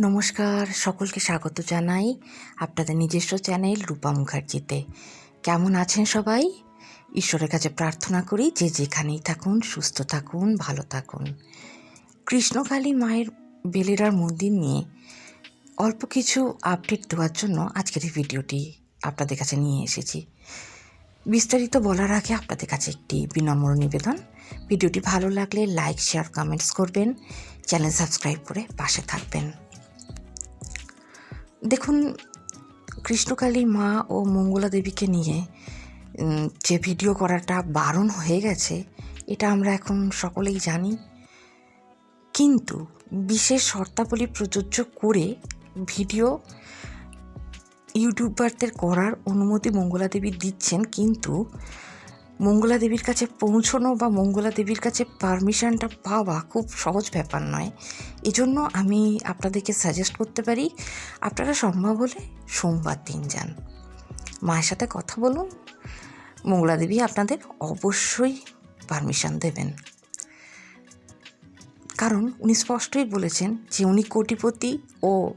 নমস্কার, সকলকে স্বাগত জানাই আপনাদের নিজস্ব চ্যানেল রূপা মুখার্জিতে। কেমন আছেন সবাই? ঈশ্বরের কাছে প্রার্থনা করি যে যেখানেই থাকুন, সুস্থ থাকুন, ভালো থাকুন। কৃষ্ণকালী মায়ের বেলেরার মন্দির নিয়ে অল্প কিছু আপডেট দেওয়ার জন্য আজকের এই ভিডিওটি আপনাদের কাছে নিয়ে এসেছি। বিস্তারিত বলার আগে আপনাদের কাছে একটি বিনম্র নিবেদন। ভিডিওটি ভালো লাগলে লাইক শেয়ার কমেন্টস করবেন। চ্যানেল সাবস্ক্রাইব করে পাশে থাকবেন। দেখুন, কৃষ্ণকালী মা ও মঙ্গলা দেবীকে নিয়ে যে ভিডিও করাটা বারণ হয়ে গেছে, এটা আমরা এখন সকলেই জানি। কিন্তু বিশেষ শর্তাবলী প্রযোজ্য করে ভিডিও ইউটিউবারদের করার অনুমতি মঙ্গলা দেবী দিচ্ছেন, কিন্তু মঙ্গলা দেবীর কাছে পৌঁছনো বা মঙ্গলা দেবীর কাছে পারমিশনটা পাওয়া খুব সহজ ব্যাপার নয়। এজন্য আমি আপনাদেরকে সাজেস্ট করতে পারি, আপনারা সম্ভব হলে সোমবার দিন যান। মায়ের সাথে কথা বলুন, মঙ্গলা দেবী আপনাদের অবশ্যই পারমিশন দেবেন। কারণ উনি স্পষ্টই বলেছেন যে উনি কোটিপতি ও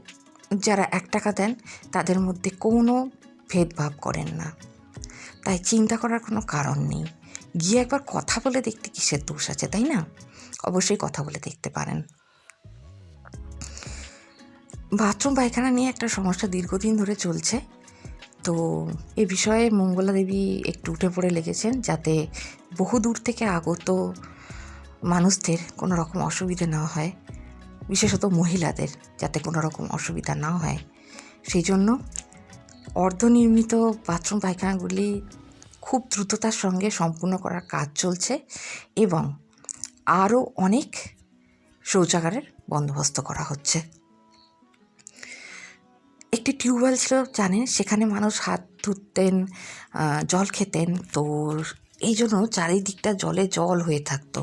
যারা এক টাকা দেন, তাদের মধ্যে কোনো ভেদভাব করেন না। তাই চিন্তা করার কোনো কারণ নেই। গিয়ে একবার কথা বলে দেখতে কিসের দোষ আছে, তাই না? অবশ্যই কথা বলে দেখতে পারেন। বাথরুম, পায়খানা নিয়ে একটা সমস্যা দীর্ঘদিন ধরে চলছে। তো এ বিষয়ে মঙ্গলা দেবী একটু উঠে পড়ে লেগেছেন যাতে বহু দূর থেকে আগত মানুষদের কোনো রকম অসুবিধে না হয়, বিশেষত মহিলাদের, যাতে কোনো রকম অসুবিধা না হয়। সেই জন্য অর্ধনির্মিত বাথরুম পায়খানাগুলি খুব দ্রুততার সঙ্গে সম্পূর্ণ করার কাজ চলছে এবং আরও অনেক শৌচাগারের বন্দোবস্ত করা হচ্ছে। একটি টিউবওয়েল ছিল, জানেন? সেখানে মানুষ হাত ধুতেন জল খেতেন। তো এই জন্য চারিদিকটা জলে জল হয়ে থাকতো।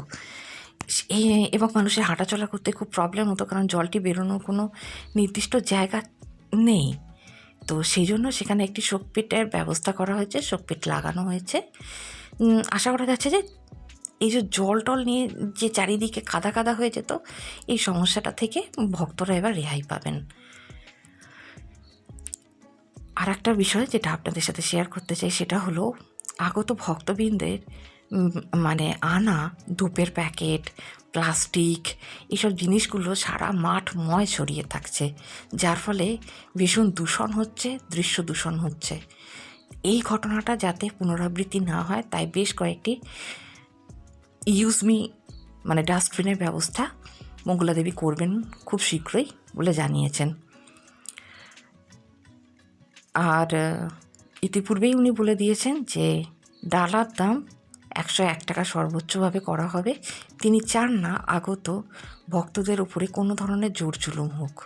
এবং মানুষের হাঁটাচলা করতে খুব প্রবলেম হতো, কারণ জলটি বেরোনোর কোনো নির্দিষ্ট জায়গা নেই। তো সেই জন্য সেখানে একটি শোকপিটের ব্যবস্থা করা হয়েছে, শোকপিট লাগানো হয়েছে। আশা করা যাচ্ছে যে এই যে জল টল নিয়ে যে চারিদিকে কাদা কাদা হয়ে যেত, এই সমস্যাটা থেকে ভক্তরা এবার রেহাই পাবেন। আর একটা বিষয় যেটা আপনাদের সাথে শেয়ার করতে চাই, সেটা হলো আগত ভক্তবৃন্দের মানে আনা ধূপের প্যাকেট প্লাস্টিক, এসব জিনিসগুলো সারা মাঠ ময় ছড়িয়ে থাকছে, যার ফলে ভীষণ দূষণ হচ্ছে, দৃশ্য দূষণ হচ্ছে। এই ঘটনাটা যাতে পুনরাবৃত্তি না হয়, তাই বেশ কয়েকটি ইউজমি মানে ডাস্টবিনের ব্যবস্থা মঙ্গলা দেবী করবেন খুব শীঘ্রই বলে জানিয়েছেন। আর, ইতিপূর্বেই উনি বলে দিয়েছেন যে, ডালার দাম একশো এক টাকা সর্বোচ্চভাবে করা হবে। তিনি চান না আগত ভক্তদের উপরে কোনো ধরনের জোর জুলুম হোক।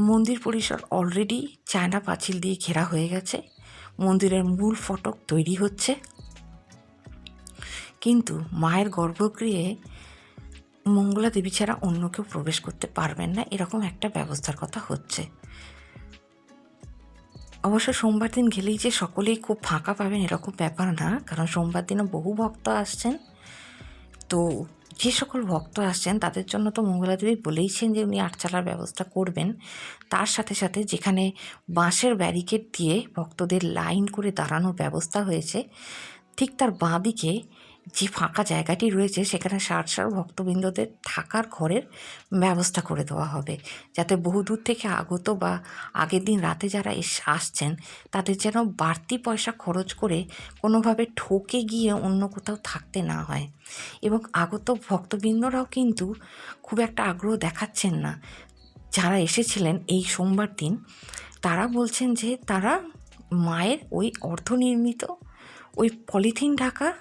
মন্দির পরিসর অলরেডি চায়না পাঁচিল দিয়ে ঘেরা হয়ে গেছে। মন্দিরের মূল ফটক তৈরি হচ্ছে। কিন্তু মায়ের গর্ভগৃহে মঙ্গলা দেবী ছাড়া অন্য কেউ প্রবেশ করতে পারবেন না। এরকম একটা ব্যবস্থার কথা হচ্ছে। অবশ্য সোমবার দিন গেলেই যে সকলেই খুব ফাঁকা পাবেন এরকম ব্যাপার না, কারণ সোমবার দিনও বহু ভক্ত আসছেন। তো যে সকল ভক্ত আসছেন, তাদের জন্য তো মঙ্গলা দেবী বলেইছেন যে উনি আটচালার ব্যবস্থা করবেন। তার সাথে সাথে যেখানে বাঁশের ব্যারিকেড দিয়ে ভক্তদের লাইন করে দাঁড়ানোর ব্যবস্থা হয়েছে, ঠিক তার বাঁ দিকে যে ফাঁকা জায়গাটি রয়েছে, সেখানে ষাট ষাট ভক্তবৃন্দদের থাকার ঘরের ব্যবস্থা করে দেওয়া হবে। যাতে বহুদূর থেকে আগত বা আগের দিন রাতে যারা এস, আসছেন, তাদের যেন বাড়তি পয়সা খরচ করে কোনোভাবে ঠকে গিয়ে অন্য কোথাও থাকতে না হয়। এবং আগত ভক্তবৃন্দরাও কিন্তু খুব একটা আগ্রহ দেখাচ্ছেন না। যারা এসেছিলেন এই সোমবার দিন, তারা বলছেন যে তারা মায়ের ওই অর্ধনির্মিত ওই পলিথিন ঢাকা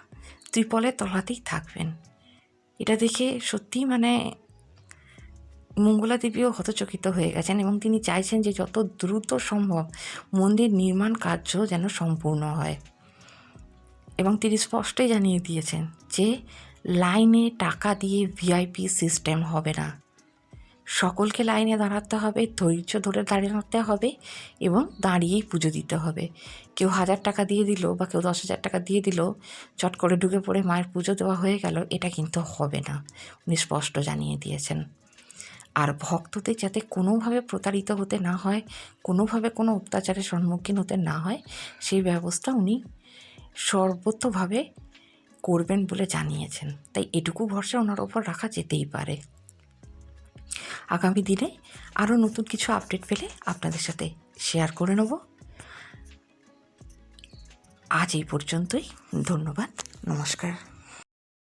ত্রিপলের তলাতেই থাকবেন। এটা দেখে সত্যি মানে মঙ্গলা দেবীও হতচকিত হয়ে গেছেন এবং তিনি চাইছেন যে যত দ্রুত সম্ভব মন্দির নির্মাণ কার্য যেন সম্পূর্ণ হয়। এবং তিনি স্পষ্টই জানিয়ে দিয়েছেন যে লাইনে টাকা দিয়ে ভিআইপি সিস্টেম হবে না। সকলকে লাইনে দাঁড়াতে হবে, ধৈর্য ধরে দাঁড়াতে হবে এবং দাঁড়িয়েই পুজো দিতে হবে। কেউ হাজার টাকা দিয়ে দিল বা কেউ দশ হাজার টাকা দিয়ে দিল, চট করে ঢুকে পড়ে মায়ের পুজো দেওয়া হয়ে গেল, এটা কিন্তু হবে না, উনি স্পষ্ট জানিয়ে দিয়েছেন। আর ভক্তদের যাতে কোনোভাবে প্রতারিত হতে না হয়, কোনোভাবে কোনো অত্যাচারের সম্মুখীন হতে না হয়, সেই ব্যবস্থা উনি সর্বতভাবে করবেন বলে জানিয়েছেন। তাই এটুকু ভরসা ওনার ওপর রাখা যেতেই পারে। আগামী দিনে আরও নতুন কিছু আপডেট পেলে আপনাদের সাথে শেয়ার করে নেব। আজ এই পর্যন্তই। ধন্যবাদ। নমস্কার।